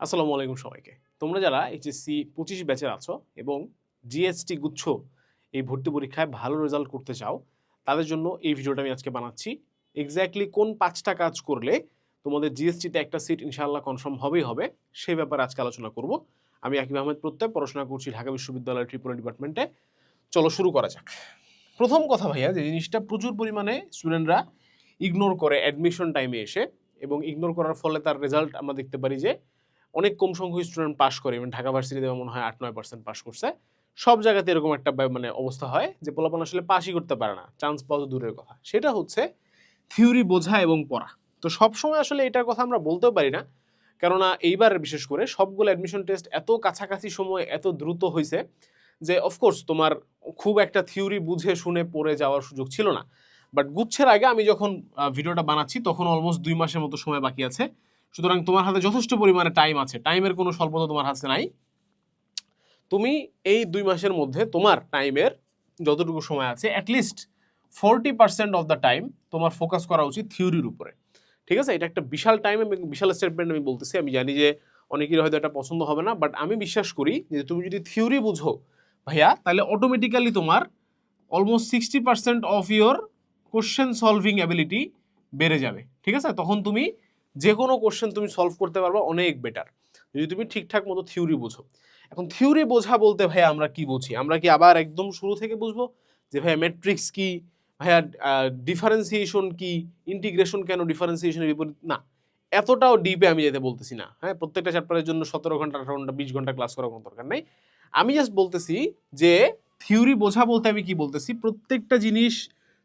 আসসালামু আলাইকুম সবাইকে। তোমরা যারা এইচএসসি পঁচিশ ব্যাচের আছো এবং জিএসটি গুচ্ছ এই ভর্তি পরীক্ষায় ভালো রেজাল্ট করতে চাও, তাদের জন্য এই ভিডিওটা আমি আজকে বানাচ্ছি। এক্স্যাক্টলি কোন পাঁচটা কাজ করলে তোমাদের জিএসটিতে একটা সিট ইনশাআল্লাহ কনফার্ম হবেই হবে সেই ব্যাপারে আজকে আলোচনা করব। আমি আকিব আহমেদ প্রত্যয়, পড়াশোনা করছি ঢাকা বিশ্ববিদ্যালয়ের ত্রিপুরা ডিপার্টমেন্টে চলো শুরু করা যাক। প্রথম কথা ভাইয়া, যে জিনিসটা প্রচুর পরিমাণে স্টুডেন্টরা ইগনোর করে অ্যাডমিশন টাইমে এসে এবং ইগনোর করার ফলে তার রেজাল্ট আমরা দেখতে পারি যে অনেক কম সংখ্যক স্টুডেন্ট পাস করে এবং ঢাকা ভার্সিটিতে মনে হয় আট, নয় পার্সেন্ট পাস করছে। সব জায়গাতে এরকম একটা মানে অবস্থা হয় যে পোলাপান আসলে পাসই করতে পারে না। চান্স পাওয়া তো দূরের কথা। সেটা হচ্ছে থিওরি বোঝা এবং পড়া। তো সব সময় আসলে এটার কথা আমরা বলতেও পারি না। কেননা এইবার বিশেষ করে সবগুলো অ্যাডমিশন টেস্ট এত কাছাকাছি সময় এত দ্রুত হয়েছে যে অফকোর্স তোমার খুব একটা থিওরি বুঝে শুনে পড়ে যাওয়ার সুযোগ ছিল না। বাট গুচ্ছের আগে আমি যখন ভিডিওটা বানাচ্ছি, তখন অলমোস্ট দুই মাসের মতো সময় বাকি আছে। সুতরাং তোমার হাতে যথেষ্ট পরিমাণে টাইম আছে। টাইমের কোনো স্বল্পতা তোমার হাতে নাই। তুমি এই দুই মাসের মধ্যে তোমার টাইমের যতটুকু সময় আছে at least forty percent of the time তোমার ফোকাস করা উচিত থিওরির উপরে। ঠিক আছে? এটা একটা বিশাল টাইম এবং বিশাল স্টেটমেন্ট আমি বলতেছি। আমি জানি যে অনেকেরই হয়তো এটা পছন্দ হবে না বাট আমি বিশ্বাস করি যে তুমি যদি থিওরি বুঝো, ভাইয়া, তাহলে অটোমেটিক্যালি তোমার almost sixty percent of your question solving ability বেড়ে যাবে। ঠিক আছে? তখন তুমি যে কোনো কোশ্চেন তুমি সলভ করতে পারবে অনেক বেটার যদি তুমি ঠিকঠাক মতো থিওরি বোঝো। এখন থিওরি বোঝা বলতে ভাইয়া আমরা কি বুঝি? আমরা কি আবার একদম শুরু থেকে বুঝব? যে ভাইয়া ম্যাট্রিক্স কি? ভাইয়া ডিফারেন্সিয়েশন কি? ইন্টিগ্রেশন কেন ডিফারেন্সিয়েশনের বিপরীত? না, এতটাও ডিপে আমি যেতে বলতেছি না। হ্যাঁ প্রত্যেকটা চ্যাপ্টারের জন্য সতেরো ঘণ্টা, আঠারো ঘণ্টা, বিশ ঘণ্টা ক্লাস করার কোনো দরকার নেই। আমি জাস্ট বলতেছি যে থিওরি বোঝা বলতে আমি কি বলতেছি? প্রত্যেকটা জিনিস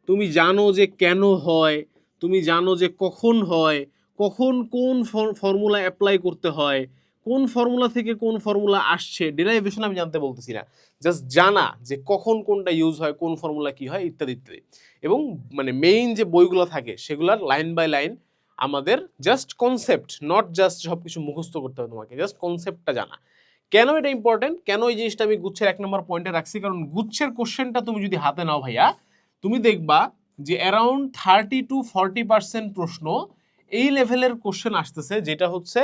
তুমি জানো যে কেন হয়, তুমি জানো যে কখন হয় কখন কোন ফর্মুলা অ্যাপ্লাই করতে হয়, কোন ফর্মুলা থেকে কোন ফর্মুলা আসছে ডেরাইভেশন আমি জানতে বলতেছি না। জাস্ট জানা যে কখন কোনটা ইউজ হয়, কোন ফর্মুলা কি হয়, ইত্যাদি ইত্যাদি। এবং মানে মেইন যে বইগুলো থাকে, সেগুলার লাইন বাই লাইন আমাদের জাস্ট কনসেপ্ট নট জাস্ট সব কিছু মুখস্থ করতে হবে তোমাকে জাস্ট কনসেপ্টটা জানা। কেন এটা ইম্পর্টেন্ট কেন এই জিনিসটা আমি গুচ্ছের এক নম্বর পয়েন্টে রাখছি? কারণ গুচ্ছের কোশ্চেনটা তুমি যদি হাতে নাও ভাইয়া, তুমি দেখবা যে around thirty to forty percent প্রশ্ন এই লেভেলের কোশ্চেন আসতেছে, যেটা হচ্ছে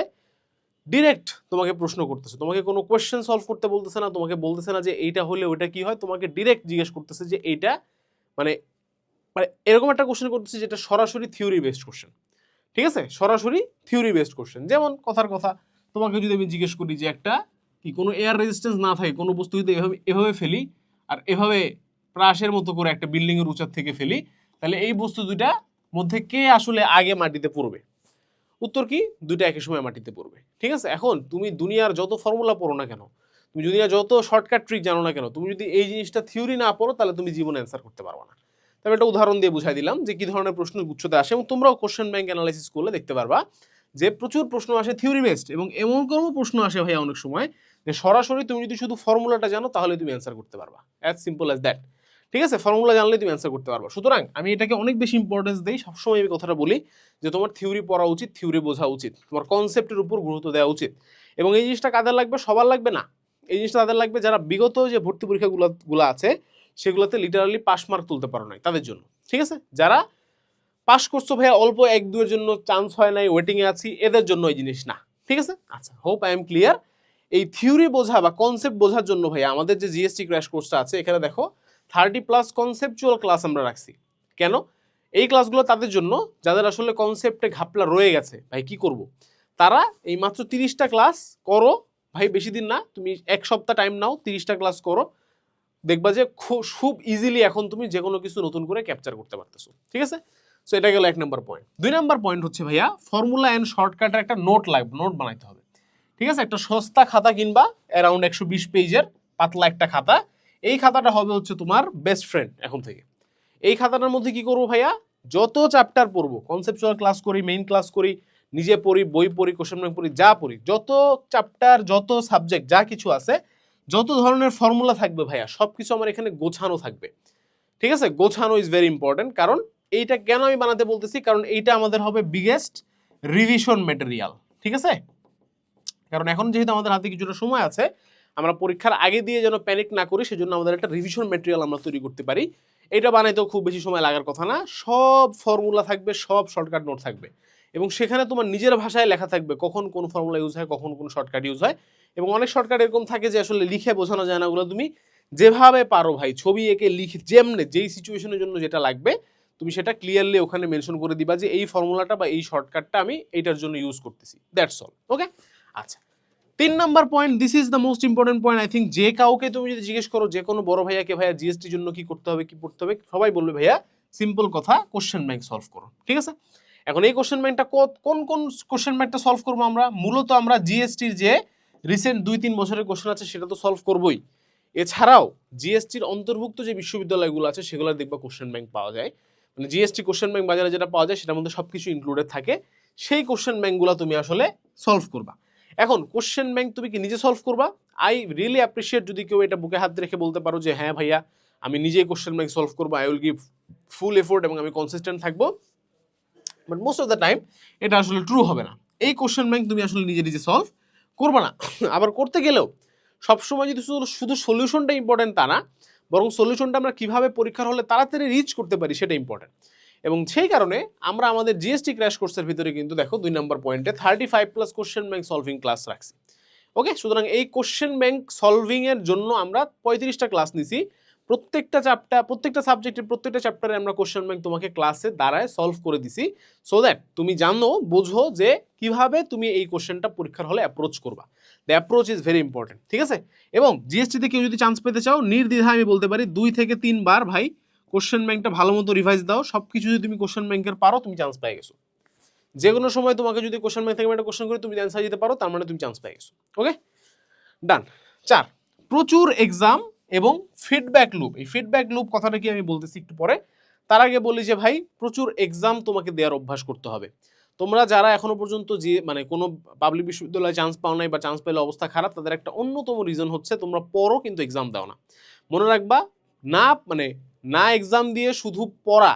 ডিরেক্ট তোমাকে প্রশ্ন করতেছে। তোমাকে কোনো কোয়েশ্চেন সলভ করতে বলতেছে না, তোমাকে বলতেছে না যে এইটা হলে ওইটা কি হয়, তোমাকে ডিরেক্ট জিজ্ঞেস করতেছে যে এইটা মানে মানে এরকম একটা কোশ্চেন করতেছে যেটা সরাসরি থিওরি বেসড কোশ্চেন ঠিক আছে? সরাসরি থিওরি বেসড কোশ্চেন যেমন কথার কথা, তোমাকে যদি আমি জিজ্ঞেস করি যে একটা কি কোনো এয়ার রেজিস্ট্যান্স না থাকে, কোনো বস্তু যদি এভাবে এভাবে ফেলি, আর এভাবে প্রাসের মতো করে একটা বিল্ডিংয়ের উঁচার থেকে ফেলি, তাহলে এই বস্তু দুইটা মধ্যে কে আসলে আগে মাটিতে পড়বে? উত্তর কি? দুইটা একই সময় মাটিতে পড়বে। ঠিক আছে? এখন তুমি দুনিয়ার যত ফর্মুলা পড়ো না কেন, তুমি দুনিয়ার যত শর্টকাট ট্রিক জানো না কেন, তুমি যদি এই জিনিসটা থিওরি না পড়ো, তাহলে তুমি জীবনে অ্যান্সার করতে পারবে না। তবে একটা উদাহরণ দিয়ে বুঝাই দিলাম যে কি ধরনের প্রশ্ন গুচ্ছতে আসে এবং তোমরাও কোশ্চেন ব্যাংক অ্যানালাইসিস করলে দেখতে পারবা যে প্রচুর প্রশ্ন আসে থিওরি বেসড এবং এমন কোনো প্রশ্ন আসে ভাইয়া অনেক সময় যে সরাসরি তুমি যদি শুধু ফর্মুলাটা জানো, তাহলে তুমি অ্যান্সার করতে পারবা। অ্যাজ সিম্পল অ্যাজ দ্যাট ঠিক আছে? ফর্মুলা জানলে তুমি অ্যান্সার করতে পারব। সুতরাং আমি এটাকে অনেক বেশি ইম্পর্টেন্স দিই। সবসময় আমি কথাটা বলি যে, তোমার থিওরি পড়া উচিত থিওরি বোঝা উচিত। তোমার কনসেপ্টের উপর গুরুত্ব দেওয়া উচিত। এবং এই জিনিসটা কাদের লাগবে? সবার লাগবে না। এই জিনিসটা তাদের লাগবে যারা বিগত যে ভর্তি পরীক্ষাগুলো, গুলো আছে, সেগুলোতে লিটারালি পাস মার্ক তুলতে পারো নাই তাদের জন্য। ঠিক আছে? যারা পাস করছ ভাইয়া, অল্প এক দুয়ের জন্য চান্স হয় নাই ওয়েটিংয়ে আছি, এদের জন্য এই জিনিস না। ঠিক আছে? আচ্ছা হোপ আই এম ক্লিয়ার এই থিওরি বোঝা বা কনসেপ্ট বোঝার জন্য ভাইয়া, আমাদের যে জিএসটি ক্র্যাশ কোর্সটা আছে, এখানে দেখো থার্টি প্লাস কনসেপচুয়াল ক্লাস আমরা রাখছি। কেন? এই ক্লাসগুলো তাদের জন্য, যাদের আসলে কনসেপ্টে ঘাপলা রয়ে গেছে, ভাই কি করব। তারা এই মাত্র তিরিশটা ক্লাস করো, ভাই বেশি দিন না, তুমি এক সপ্তাহ টাইম নাও, তিরিশটা ক্লাস করো, দেখবা যে খুব ইজিলি এখন তুমি যে কোনো কিছু নতুন করে ক্যাপচার করতে পারতেছো, ঠিক আছে? সো এটা গেল এক নম্বর পয়েন্ট দুই নম্বর পয়েন্ট হচ্ছে, ভাইয়া ফর্মুলা অ্যান্ড শর্টকাটের একটা নোট লাগবে নোট বানাইতে হবে। ঠিক আছে? একটা সস্তা খাতা কিনবা অ্যারাউন্ড একশো বিশ পেজের পাতলা একটা খাতা। এই খাতাটা হবে হচ্ছে তোমার বেস্ট ফ্রেন্ড এখন থেকে। এই খাতাটার মধ্যে কি করব ভাইয়া? যত চ্যাপ্টার পড়ব কনসেপচুয়াল ক্লাস করি মেইন ক্লাস করি, নিজে পড়ি, বই পড়ি কোশ্চেন ব্যাংক পড়ি, যা পড়ি, যত চ্যাপ্টার যত সাবজেক্ট যা কিছু আছে, যত ধরনের ফর্মুলা থাকবে ভাইয়া সব কিছু আমার এখানে গোছানো থাকবে। ঠিক আছে? গোছানো ইজ ভেরি ইম্পর্টেন্ট কারণ এইটা কেন আমি বানাতে বলতেছি? কারণ এইটা আমাদের হবে বিগেস্ট রিভিশন মেটেরিয়াল ঠিক আছে? কারণ এখন যেহেতু আমাদের হাতে কিছুটা সময় আছে আমরা পরীক্ষার আগে দিয়ে যেন প্যানিক না করি, সেজন্য আমাদের একটা রিভিশন মেটেরিয়াল আমরা তৈরি করতে পারি। এটা বানাইতেও খুব বেশি সময় লাগার কথা না। সব ফর্মুলা থাকবে, সব শর্টকাট নোট থাকবে। এবং সেখানে তোমার নিজের ভাষায় লেখা থাকবে কখন কোন ফর্মুলা ইউজ হয়, কখন কোন শর্টকাট ইউজ হয়। এবং অনেক শর্টকাট এরকম থাকে যে আসলে লিখে বোঝানো যায় না ওগুলো। তুমি যেভাবে পারো ভাই, ছবি এঁকে লিখে, যেমনে, যেই সিচুয়েশনের জন্য যেটা লাগবে, তুমি সেটা ক্লিয়ারলি ওখানে মেনশন করে দিবা যে এই ফর্মুলাটা বা এই শর্টকাটটা আমি এইটার জন্য ইউজ করতেছি। দ্যাটস অল ওকে আচ্ছা তিন number point this is the most important point I think যে কাউকে তুমি যদি জিজ্ঞেস করো, যে কোনো বড় ভাইয়াকে, ভাইয়া জিএসটির জন্য কি করতে হবে, কি পড়তে হবে, সবাই বলবে, ভাইয়া সিম্পল কথা কোশ্চেন ব্যাংক সলভ করো। ঠিক আছে? এখন এই কোশ্চেন ব্যাংকটা কোন কোন কোশ্চেন ব্যাংকটা সলভ করব আমরা? মূলত আমরা জিএসটির যে রিসেন্ট দুই তিন বছরের কোশ্চেন আছে, সেটা তো সলভ করবোই। এছাড়াও জিএসটির অন্তর্ভুক্ত যে বিশ্ববিদ্যালয়গুলো আছে, সেগুলো দেখবা কোশ্চেন ব্যাংক পাওয়া যায়। মানে জিএসটি কোশ্চেন ব্যাংক বাজারে যেটা পাওয়া যায়, সেটার মধ্যে সব কিছু ইনক্লুডেড থাকে। সেই কোশ্চেন ব্যাংকগুলো তুমি আসলে সলভ করবা। এখন কোশ্চেন ব্যাংক তুমি কি নিজে সলভ করবা? আই রিয়েলি অ্যাপ্রিসিয়েট যদি কেউ এটা বুকে হাত রেখে বলতে পারো যে হ্যাঁ ভাইয়া, আমি নিজেই কোশ্চেন ব্যাংক সলভ করব I will give full effort এবং আমি কনসিস্টেন্ট থাকব। But most of the time এটা আসলে ট্রু হবে না। এই কোশ্চেন ব্যাংক তুমি আসলে নিজে নিজে সলভ করবে না। আবার করতে গেলেও, সবসময় যদি শুধু শুধু সলিউশনটা ইম্পর্টেন্ট তা না, বরং সলিউশনটা আমরা কীভাবে পরীক্ষার হলে তাড়াতাড়ি রিচ করতে পারি সেটা ইম্পর্টেন্ট এবং সেই কারণে আমরা আমাদের জিএসটি ক্র্যাশ কোর্সের ভিতরে কিন্তু দেখো দুই নম্বর পয়েন্টে thirty five plus question bank solving class রাখছি। ওকে সুতরাং এই কোশ্চেন ব্যাংক সলভিং এর জন্য আমরা পঁয়ত্রিশটা ক্লাস নিছি। প্রত্যেকটা চ্যাপ্টার প্রত্যেকটা সাবজেক্টের প্রত্যেকটা চ্যাপ্টারে আমরা কোশ্চেন ব্যাংক তোমাকে ক্লাসে দাঁড়ায় সলভ করে দিছি। সো দ্যাট তুমি জানো, বোঝো যে কীভাবে তুমি এই কোশ্চেনটা পরীক্ষার হলে অ্যাপ্রোচ করবা। The approach is very important ঠিক আছে? এবং জিএসটিতে কেউ যদি চান্স পেতে চাও, নির্দ্বিধায় আমি বলতে পারি দুই থেকে তিনবার ভাই কোশ্চেন ব্যাংকটা ভালো মতো রিভাইজ দাও সব কিছু যদি তুমি কোশ্চেন ব্যাংকের পারো, তুমি চান্স পেয়ে গেছো। যে কোনো সময় তোমাকে যদি কোশ্চেন ব্যাংক থেকে একটা কোশ্চেন করে তুমি অ্যান্সার দিতে পারো, তার মানে তুমি চান্স পেয়ে গেছো। ওকে ডান চার, প্রচুর এক্সাম এবং ফিডব্যাক লুপ এই ফিডব্যাক লুপ কথাটা কি আমি বলতেছি একটু পরে? তার আগে বলি যে ভাই, প্রচুর এক্সাম তোমাকে দেওয়ার অভ্যাস করতে হবে। তোমরা যারা এখনও পর্যন্ত যে মানে কোনো পাবলিক বিশ্ববিদ্যালয়ে চান্স পাও নাই বা চান্স পেলে অবস্থা খারাপ, তাদের একটা অন্যতম রিজন হচ্ছে তোমরা পড়ো কিন্তু এক্সাম দাও না। মনে রাখবা, না মানে না এক্সাম দিয়ে শুধু পড়া,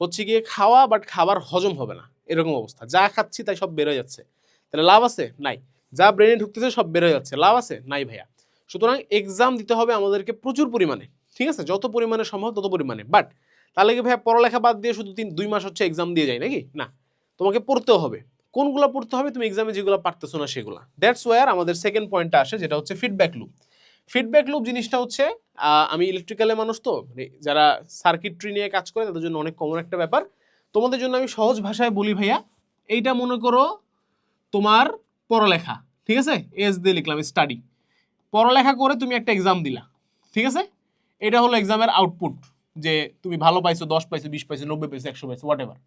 হচ্ছে গিয়ে খাওয়া বাট খাবার হজম হবে না। এরকম অবস্থা। যা খাচ্ছি তাই সব বেরোয় যাচ্ছে। তাহলে লাভ আছে? নাই। যা ব্রেনে ঢুকতেছে সব বেরোয় যাচ্ছে। লাভ আছে? নাই ভাইয়া। সুতরাং এক্সাম দিতে হবে আমাদেরকে প্রচুর পরিমাণে। ঠিক আছে? যত পরিমাণে সম্ভব তত পরিমাণে। বাট তাহলে কি ভাইয়া পড়ালেখা বাদ দিয়ে শুধু তিন, দুই মাস হচ্ছে এক্সাম দিয়ে যায় নাকি? না। তোমাকে পড়তেও হবে। কোনগুলো পড়তে হবে? তুমি এক্সামে যেগুলো পারতেছো না সেগুলো। দ্যাটস ওয়ার আমাদের সেকেন্ড পয়েন্টটা আসে, যেটা হচ্ছে ফিডব্যাক লুপ ফিডব্যাক লুপ জিনিসটা হচ্ছে আমি ইলেকট্রিক্যালের মানুষ তো মানে যারা সার্কিট্রি নিয়ে কাজ করে তাদের জন্য অনেক কমন একটা ব্যাপার। তোমাদের জন্য আমি সহজ ভাষায় বলি ভাইয়া, এইটা মনে করো তোমার পড়ালেখা, ঠিক আছে? এস দিয়ে লিখলাম স্টাডি পড়ালেখা করে তুমি একটা এক্সাম দিলা, ঠিক আছে? এটা হলো এক্সামের আউটপুট যে তুমি ভালো পাইছো, দশ পাইছো, বিশ পাইছো, নব্বই পাইছো, একশো পাইছো হোয়াট এভার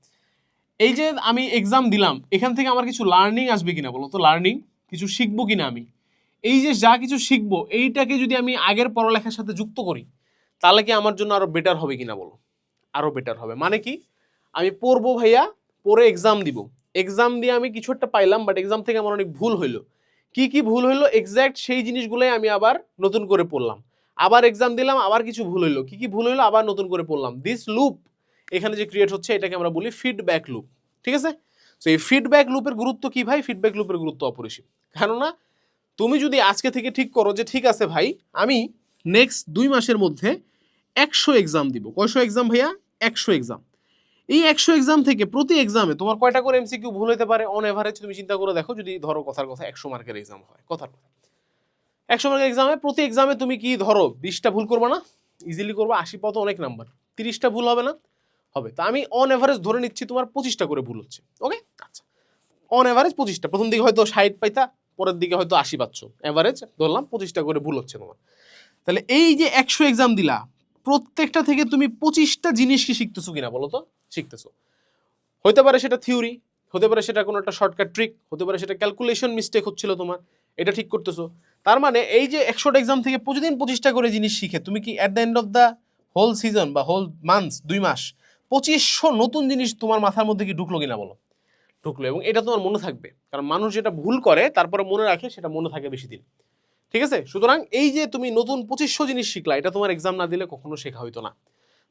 এই যে আমি এক্সাম দিলাম, এখান থেকে আমার কিছু লার্নিং আসবে কিনা বলো? তো লার্নিং কিছু শিখব কিনা আমি? এই যে যা কিছু শিখব, এইটাকে যদি আমি আগের পড়ালেখার সাথে যুক্ত করি, তাহলে কি আমার জন্য আরও বেটার হবে কিনা বলো? আরও বেটার হবে। মানে কি? আমি পড়ব ভাইয়া পড়ে এক্সাম দিব। এক্সাম দিয়ে আমি কিছু একটা পাইলাম বাট এক্সাম থেকে আমার অনেক ভুল হইল। কি কি ভুল হইল? এক্স্যাক্ট সেই জিনিসগুলোই আমি আবার নতুন করে পড়লাম। আবার এক্সাম দিলাম, আবার কিছু ভুল হইল। কি কি ভুল হইল? আবার নতুন করে পড়লাম। দিস লুপ এখানে যে ক্রিয়েট হচ্ছে, এটাকে আমরা বলি ফিডব্যাক লুপ ঠিক আছে? তো এই ফিডব্যাক লুপের গুরুত্ব কি ভাই? ফিডব্যাক লুপের গুরুত্ব অপরিসীম। কেননা তুমি যদি আজকে থেকে ঠিক করো যে ঠিক আছে ভাই, আমি নেক্সট দুই মাসের মধ্যে একশো এক্সাম দিব। কয়শো এক্সাম ভাইয়া? একশো এক্সাম এই একশো এক্সাম থেকে প্রতি এক্সামে তোমার কয়টা করে এমসিকিউ ভুল হতে পারে অন এভারেজ তুমি চিন্তা করে দেখো, যদি ধরো কথার কথা একশো মার্কের এক্সাম হয়, কথার কথা। একশো মার্কের এক্সামে প্রতি এক্সামে তুমি কি ধরো, বিশটা ভুল করবে না? ইজিলি করবে, আশি পথ অনেক নাম্বার তিরিশটা ভুল হবে না? হবে। তো আমি অন এভারেজ ধরে নিচ্ছি তোমার পঁচিশটা করে ভুল হচ্ছে। ওকে আচ্ছা। অন এভারেজ পঁচিশটা। প্রথম দিকে হয়তো ষাট পাইতা পরের দিকে হয়তো আশি পাচ্ছ। অ্যাভারেজ ধরলাম পঁচিশটা করে ভুল হচ্ছে তোমার। তাহলে এই যে একশো এক্সাম দিলা, প্রত্যেকটা থেকে তুমি পঁচিশটা জিনিস কি শিখতেছো কিনা বলো তো? শিখতেছো। হতে পারে সেটা থিওরি হতে পারে সেটা কোনো একটা শর্টকাট ট্রিক হতে পারে সেটা ক্যালকুলেশন মিস্টেক হচ্ছিল তোমার, এটা ঠিক করতেছো। তার মানে এই যে একশোটা এক্সাম থেকে প্রতিদিন পঁচিশটা করে জিনিস শিখে, তুমি কি at the end of the whole season বা হোল মান্থস দুই মাস, পঁচিশশো নতুন জিনিস তোমার মাথার মধ্যে কি ঢুকলো কিনা বলো? ঢুকলো এবং এটা তোমার মনে থাকবে। কারণ মানুষ যেটা ভুল করে, তারপরে মনে রাখে, সেটা মনে থাকে বেশি দিন। ঠিক আছে? সুতরাং এই যে তুমি নতুন পঁচিশশো জিনিস শিখলা, এটা তোমার এক্সাম না দিলে কখনো শেখা হইতো না।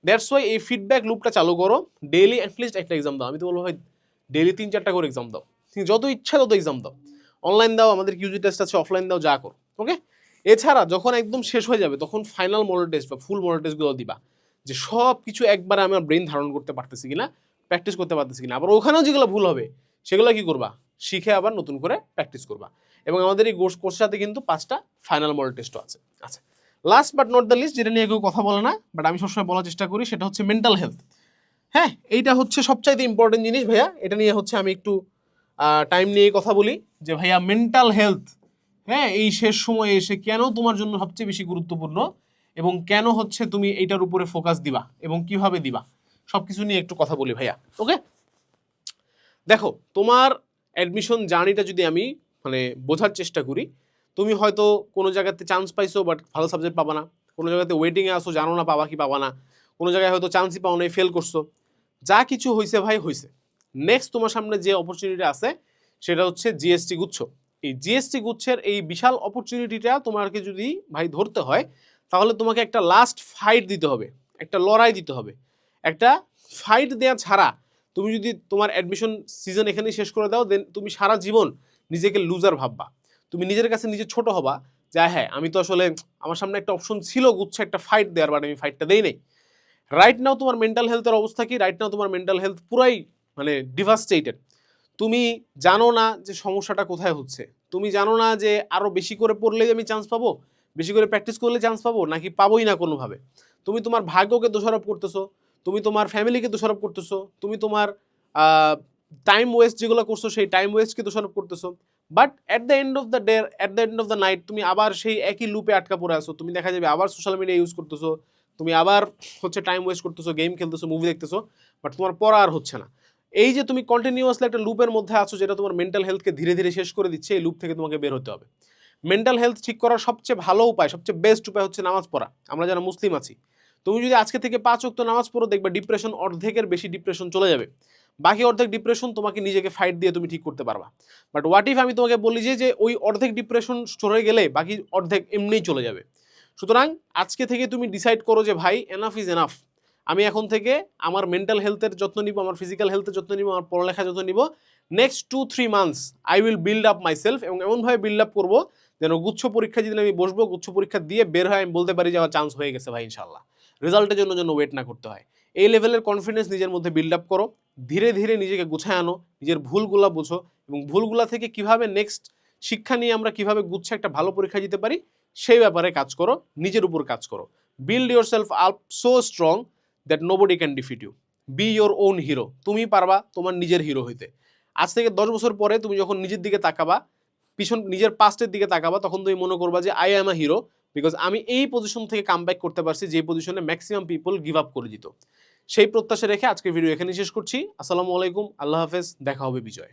দ্যাটস ওয়াই এই ফিডব্যাক লুপটা চালু করো। ডেইলি অ্যাটলিস্ট একটা এক্সাম দাও। আমি তো বলব, ভাই ডেইলি তিন চারটা করে এক্সাম দাও। তুমি যত ইচ্ছা তত এক্সাম দাও। অনলাইন দাও, আমাদের কিউজি টেস্ট আছে অফলাইন দাও, যা করো। ওকে এছাড়া যখন একদম শেষ হয়ে যাবে, তখন ফাইনাল মডেল টেস্ট বা ফুল মডেল টেস্টগুলো দিবা। যে সব কিছু একবারে আমার ব্রেন ধারণ করতে পারতেছি কিনা প্র্যাকটিস করতে পারতেছি কিনা। আবার ওখানেও যেগুলো ভুল হবে সেগুলো কি করবা? শিখে আবার নতুন করে প্র্যাকটিস করবা। এবং আমাদের এই কোর্স কোর্সের সাথে কিন্তু পাঁচটা ফাইনাল মডেল টেস্টও আছে। আচ্ছা last but not the least যেটা নিয়ে কেউ কথা বলে না বাট আমি সবসময় বলার চেষ্টা করি, সেটা হচ্ছে মেন্টাল হেলথ হ্যাঁ এইটা হচ্ছে সবচাইতে ইম্পর্টেন্ট জিনিস, ভাইয়া। এটা নিয়ে হচ্ছে আমি একটু টাইম নিয়ে কথা বলি, যে ভাইয়া মেন্টাল হেলথ হ্যাঁ এই শেষ সময়ে এসে কেন তোমার জন্য সবচেয়ে বেশি গুরুত্বপূর্ণ এবং কেন হচ্ছে তুমি এইটার উপরে ফোকাস দিবা এবং কীভাবে দিবা? সব কিছু নিয়ে একটু কথা বলি, ভাইয়া। ওকে দেখো, তোমার অ্যাডমিশন জার্নিটা যদি আমি মানে বোঝার চেষ্টা করি, তুমি হয়তো কোনো জায়গাতে চান্স পাইছো বাট ভালো সাবজেক্ট পাবা না। কোনো জায়গাতে ওয়েটিংয়ে আসো, জানো না পাবা কি পাবা না। কোনো জায়গায় হয়তো চান্সই পাও নাই ফেল করছ। যা কিছু হয়েছে ভাই হয়েছে নেক্সট তোমার সামনে যে অপরচুনিটি আছে, সেটা হচ্ছে জিএসটি গুচ্ছ। এই জিএসটি গুচ্ছের এই বিশাল অপরচুনিটিটা তোমাকে যদি ভাই ধরতে হয়, তাহলে তোমাকে একটা লাস্ট ফাইট দিতে হবে। একটা লড়াই দিতে হবে। একটা ফাইট দেওয়া ছাড়া তুমি যদি তোমার অ্যাডমিশন সিজন এখানেই শেষ করে দাও দেন তুমি সারা জীবন নিজেকে লুজার ভাববা। তুমি নিজের কাছে নিজে ছোট হবা যে হ্যাঁ আমি তো আসলে, আমার সামনে একটা অপশন ছিল, গুচ্ছে একটা ফাইট দেওয়ার বাট আমি ফাইটটা দেই নাই। রাইট নাও তোমার মেন্টাল হেলথের অবস্থা কি? রাইট নাও তোমার মেন্টাল হেলথ পুরাই মানে ডিভাস্টেটেড তুমি জানো না যে সমস্যাটা কোথায় হচ্ছে। তুমি জানো না যে আরও বেশি করে পড়লেই আমি চান্স পাবো? বেশি করে প্র্যাকটিস করলে চান্স পাবো? নাকি পাবোই না কোনোভাবে? তুমি তোমার ভাগ্যকে দোষারোপ করতেছো। তুমি তোমার ফ্যামিলিকে দোষারোপ করতেছো, তুমি তোমার টাইম ওয়েস্ট যেগুলো করছ, সেই টাইম ওয়েস্টকে দোষারোপ করতেছো। But at the end of the day at the end of the night তুমি আবার সেই একই লুপে আটকা পড়ে আসো তুমি দেখা যাবে আবার সোশ্যাল মিডিয়া ইউজ করতেছো, তুমি আবার হচ্ছে টাইম ওয়েস্ট করতেছো গেম খেলতেছো মুভি দেখতেছো বাট তোমার পড়া আর হচ্ছে না। এই যে তুমি কন্টিনিউয়াসলি একটা লুপের মধ্যে আছো, যেটা তোমার মেন্টাল হেলথকে ধীরে ধীরে শেষ করে দিচ্ছে, এই লুপ থেকে তোমাকে বের হতে হবে। মেন্টাল হেলথ ঠিক করার সবচেয়ে ভালো উপায়, সবচেয়ে বেস্ট উপায় হচ্ছে নামাজ পড়া। আমরা যারা মুসলিম আছি তুমি যদি আজকে থেকে পাঁচ অক্ত নামাজ পড়ো, দেখবে ডিপ্রেশন অর্ধেকের বেশি ডিপ্রেশন চলে যাবে। বাকি অর্ধেক ডিপ্রেশন তোমাকে নিজেকে ফাইট দিয়ে তুমি ঠিক করতে পারবা। বাট হোয়াট ইফ আমি তোমাকে বলি যে ওই অর্ধেক ডিপ্রেশন চলে গেলে বাকি অর্ধেক এমনিই চলে যাবে? সুতরাং আজকে থেকে তুমি ডিসাইড করো যে, ভাই এনাফ ইজ এনাফ আমি এখন থেকে আমার মেন্টাল হেলথের যত্ন নিব, আমার ফিজিক্যাল হেলথের যত্ন নিব, আমার পড়ালেখার যত্ন নিব। Next two three months I will build up myself এবং এমনভাবে বিল্ড আপ করব যেন গুচ্ছ পরীক্ষা যেদিন আমি বসবো, গুচ্ছ পরীক্ষা দিয়ে বের হয় আমি বলতে পারি যে, আমার চান্স হয়ে গেছে ভাই ইনশাল্লাহ রেজাল্টের জন্য যেন ওয়েট না করতে হয়। এই লেভেলের কনফিডেন্স নিজের মধ্যে বিল্ড আপ করো, ধীরে ধীরে নিজেকে গুছায় আনো, নিজের ভুলগুলা বুঝো এবং ভুলগুলা থেকে কীভাবে নেক্সট শিক্ষা নিয়ে আমরা কীভাবে গুচ্ছে একটা ভালো পরীক্ষা দিতে পারি, সেই ব্যাপারে কাজ করো, নিজের উপর কাজ করো। Build yourself up so strong that nobody can defeat you be your own hero তুমি পারবা তোমার নিজের হিরো হইতে। আজ থেকে দশ বছর পরে তুমি যখন নিজের দিকে তাকাবা, পিছন নিজের পাস্টের দিকে তাকাবা, তখন তুমি মনে করবা যে I am a hero because আমি এই পজিশন থেকে কাম করতে পারছি যে পজিশনে ম্যাক্সিমাম পিপল গিভ আপ করে দিত। সেই প্রত্যাশা রেখে আজকে ভিডিও এখানে শেষ করছি। আসসালামু আলাইকুম, আল্লাহ হাফেজ, দেখা হবে বিজয়।